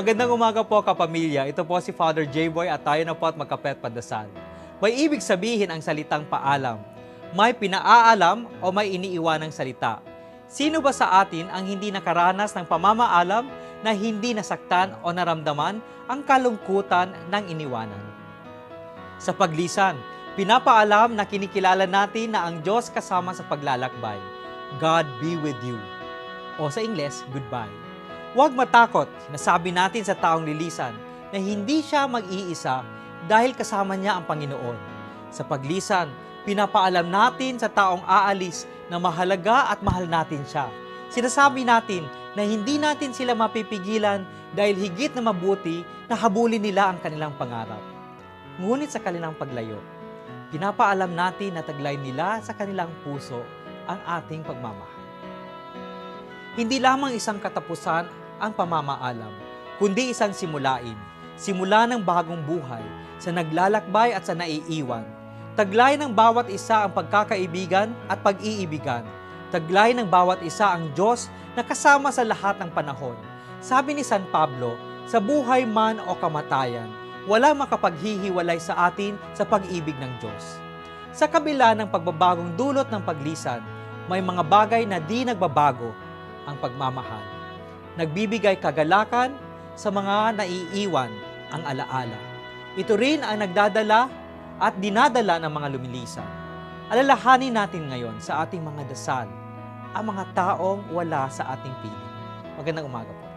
Magandang umaga po kapamilya. Ito po si Father J-Boy at tayo na po at magkapet padasal. May ibig sabihin ang salitang paalam. May pinaaalam o may iniiwanang salita. Sino ba sa atin ang hindi nakaranas ng pamamaalam na hindi nasaktan o naramdaman ang kalungkutan ng iniwanan? Sa paglisan, pinapaalam na kinikilala natin na ang Diyos kasama sa paglalakbay. God be with you. O sa Ingles, goodbye. Huwag matakot, nasabi natin sa taong lilisan na hindi siya mag-iisa dahil kasama niya ang Panginoon. Sa paglisan, pinapaalam natin sa taong aalis na mahalaga at mahal natin siya. Sinasabi natin na hindi natin sila mapipigilan dahil higit na mabuti na habulin nila ang kanilang pangarap. Ngunit sa kanilang paglayo, pinapaalam natin na taglay nila sa kanilang puso ang ating pagmamahal. Hindi lamang isang katapusan ang pamamaalam, kundi isang simulain. Simula ng bagong buhay sa naglalakbay at sa naiiwan. Taglay ng bawat isa ang pagkakaibigan at pag-iibigan. Taglay ng bawat isa ang Diyos na kasama sa lahat ng panahon. Sabi ni San Pablo, sa buhay man o kamatayan, wala makapaghihiwalay sa atin sa pag-ibig ng Diyos. Sa kabila ng pagbabagong dulot ng paglisan, may mga bagay na di nagbabago ang pagmamahal. Nagbibigay kagalakan sa mga naiiwan ang alaala. Ito rin ang nagdadala at dinadala ng mga lumilisan. Alalahanin natin ngayon sa ating mga dasal ang mga taong wala sa ating piling. Magandang umaga po.